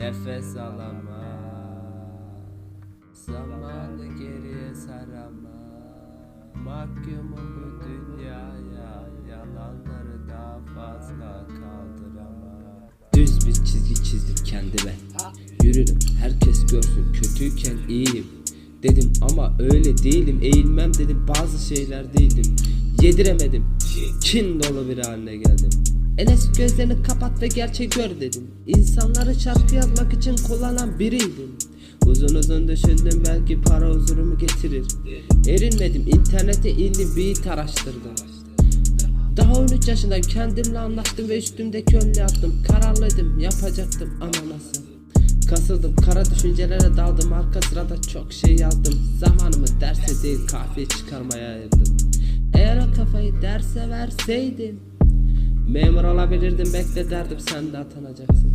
Nefes alama Zamanı geriye sarama Mahkumum bu dünyaya. Yalanları daha fazla kaldıramam. Düz bir çizgi çizdim kendime. Yürürüm herkes görsün. Kötüyken iyiyim Dedim ama öyle değilim. Eğilmem dedim bazı şeyler değildim. Yediremedim. Kin dolu bir haline geldim Enes gözlerini kapat ve gerçeği gör dedim. İnsanları şarkı yazmak için kullanan biriydim. Uzun uzun düşündüm belki para huzurumu getirir. Erinmedim internete indim beat araştırdım. Daha 13 yaşındayım kendimle anlaştım ve üstümdeki önlüğü attım Kararlıydım yapacaktım ama nasıl Kasıldım kara düşüncelere daldım. Arka sırada çok şey yazdım. Zamanımı derse değil kahve çıkarmaya ayırdım. Eğer o kafayı derse verseydim Memur olabilirdim bekle derdim sen de atanacaksın.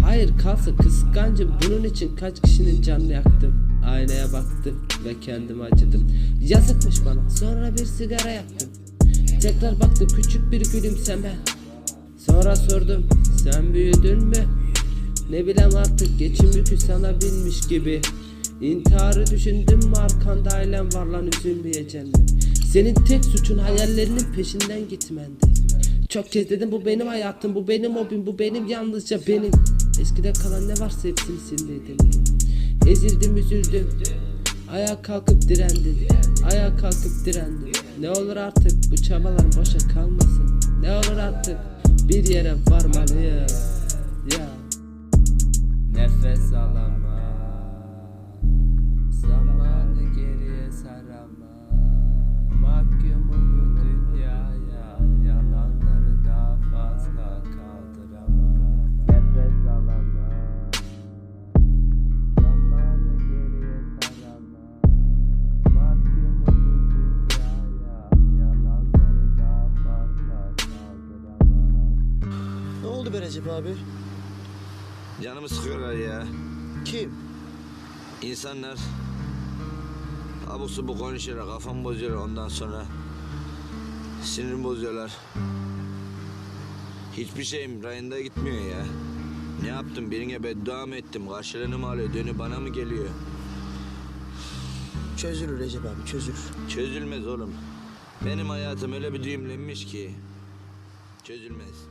Hayır kalsın kıskancım. Bunun için kaç kişinin canını yaktım? Aynaya baktım ve kendime acıdım. Yazıkmış bana. Sonra bir sigara yaktım. Tekrar baktım küçük bir gülümseme. Sonra sordum sen büyüdün mü? Ne bileyim artık geçim yükü sana binmiş gibi. İntiharı düşündüm mü arkanda ailem var lan üzülmeyeceğim mi? Senin tek suçun hayallerinin peşinden gitmendi Çok kez dedim bu benim hayatım bu benim hobim bu benim yalnızca benim. Eskide kalan ne varsa hepsini sildim Ezildim üzüldüm. Ayağa kalkıp direndim. Ayağa kalkıp direndim. Ne olur artık bu çabalar boşa kalmasın. Ne olur artık bir yere varmalıyım Ya. Nefes alama Zamanı geriye sarama oldu be Recep abi? Canımı sıkıyorlar ya. Kim? İnsanlar abuk subuk konuşuyorlar, kafamı bozuyorlar ondan sonra. Sinirimi bozuyorlar. Hiçbir şeyim rayında gitmiyor ya. Ne yaptım? Birine beddua mı ettim? Karşılığını mı alıyor? Dönü bana mı geliyor? Çözülür Recep abi çözülür. Çözülmez oğlum. Benim hayatım öyle bir düğümlenmiş ki. Çözülmez.